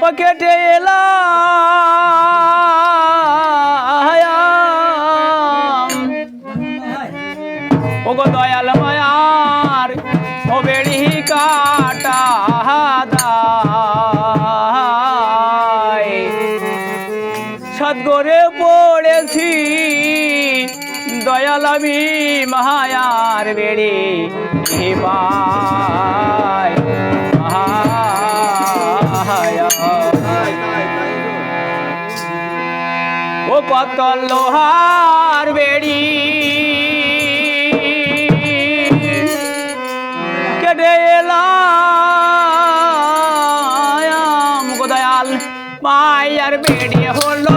পকেটে এলাম ওগো দয়াল মায়ার ও বেড়ি কাটা সদগরে পড়েছি দয়াল আমি মায়ার বেড়ি হিবা কত লোহার বেড়ি কেটে এলাম গোদয়াল মায়ার বেড়ি হলো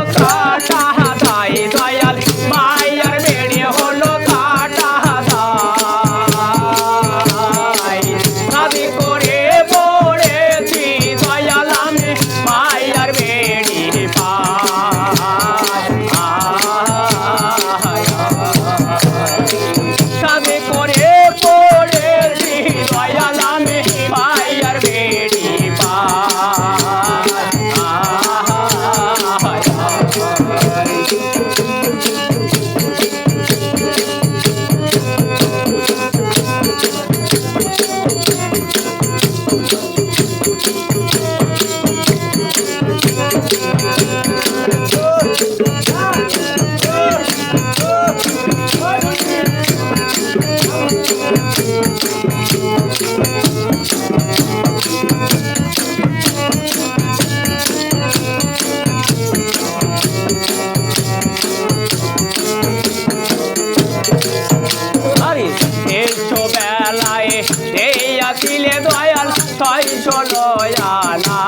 তাই ষোলো আনা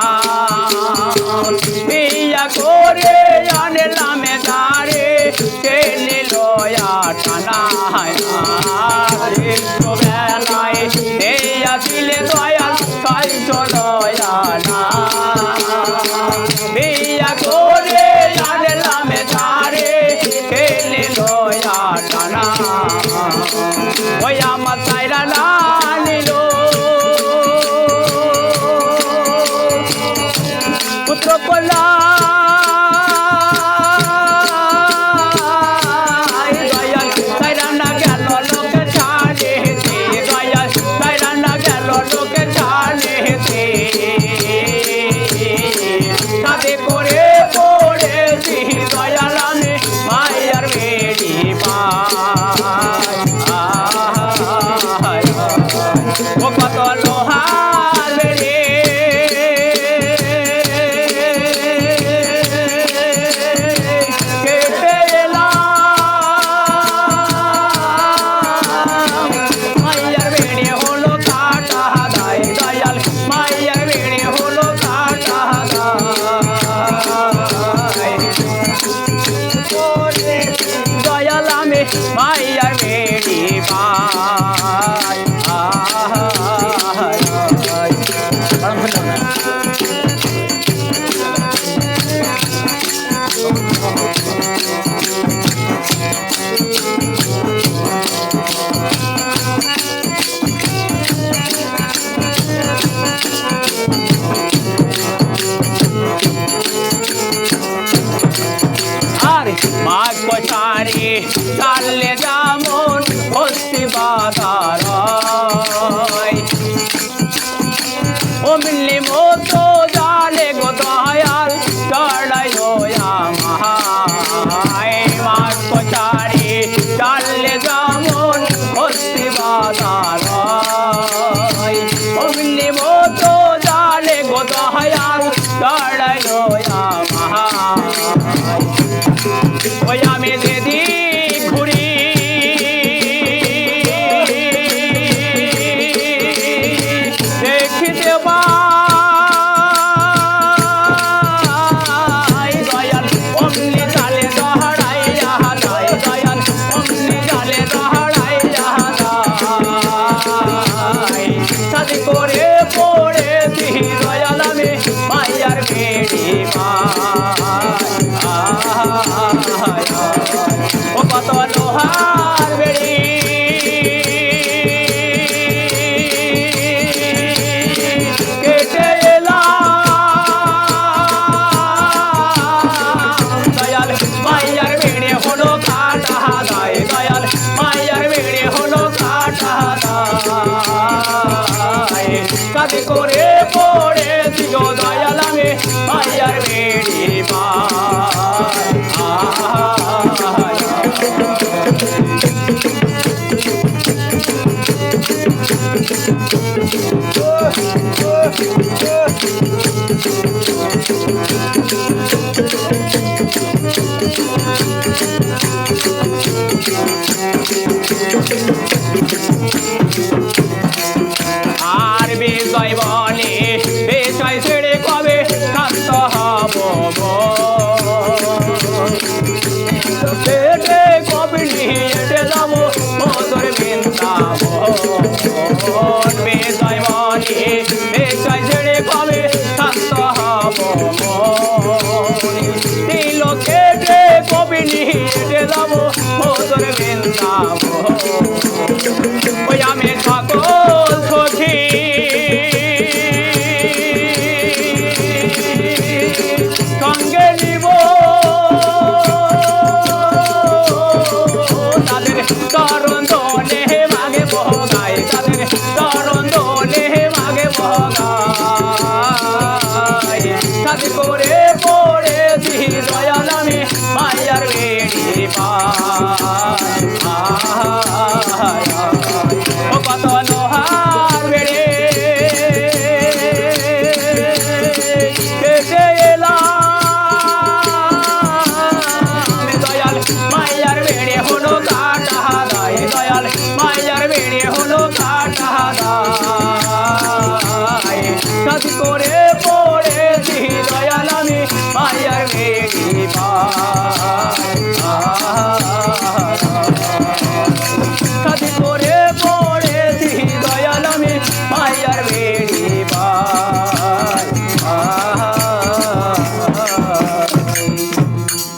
বলা Oh, Papa Aloha. माग पसारे ओ शिवाय ओ मिलने मो तो जाले गो दयाल चढ़ो या महाय मार को चारे डाले जामुन ओ शिवाय ओ मिलने मो तो जाले गो दयाल चढ़ो या महाय আহায় আহায় Thank you.